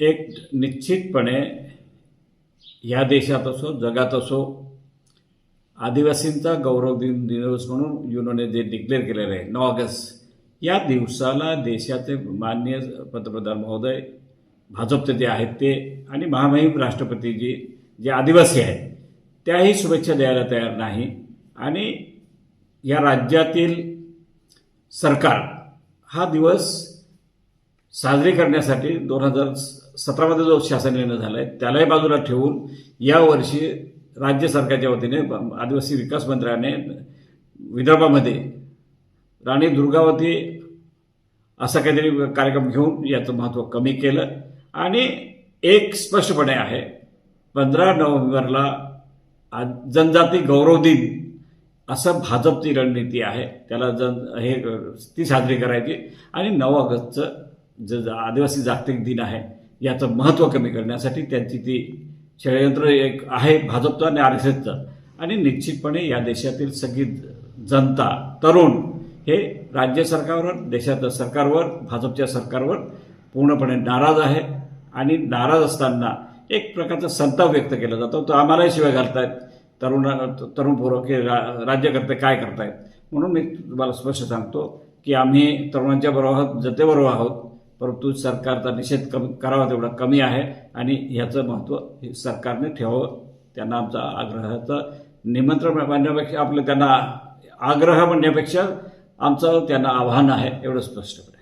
एक निश्चितपणे ह्या देशात असो जगात असो आदिवासींचा गौरव दिन दिवस म्हणून युनोने जे डिक्लेअर केलेलं आहे नऊ ऑगस्ट या दिवसाला देशाचे माननीय पंतप्रधान महोदय भाजपचे जे आहेत ते आणि महामहिम राष्ट्रपती जी जे आदिवासी आहेत त्याही शुभेच्छा द्यायला तयार नाही. आणि या राज्यातील सरकार हा दिवस साजरी करण्यासाठी दोन हजार सतरामध्ये जो शासन निर्णय झाला आहे त्यालाही बाजूला ठेवून यावर्षी राज्य सरकारच्या वतीने आदिवासी विकास मंत्र्याने विदर्भामध्ये राणी दुर्गावती असा काहीतरी कार्यक्रम घेऊन याचं महत्त्व कमी केलं. आणि एक स्पष्टपणे आहे पंधरा नोव्हेंबरला आज जनजाती गौरव दिन असं भाजपची रणनीती आहे. त्याला जन हे ती साजरी करायची. आणि नऊ ऑगस्टचं जे ज- आदिवासी जागतिक दिन आहे याचं महत्त्व कमी करण्यासाठी त्यांची ती षडयंत्र एक आहे भाजपचं आणि आर एस एसचं आणि निश्चितपणे या देशातील सगळी जनता तरुण हे राज्य सरकारवर देशाच्या सरकारवर भाजपच्या सरकारवर पूर्णपणे नाराज आहे. आणि नाराज असताना एक प्रकारचा संताप व्यक्त केला जातो. तो आम्हालाही शिवाय घालतायत. तरुण तरुण पोरं की रा राज्यकर्ते काय करतायत? म्हणून मी तुम्हाला स्पष्ट सांगतो की आम्ही तरुणांच्या बरोबर आहोत जनतेबरोबर आहोत. परंतु सरकारचा निषेध कमी करावा तेवढा कमी आहे आणि ह्याचं महत्त्व हे सरकारने ठेवावं. त्यांना आमचा आग्रहाचं निमंत्रण म्हणण्यापेक्षा आपलं त्यांना आग्रह म्हणण्यापेक्षा आमचं त्यांना आव्हान आहे एवढं स्पष्ट.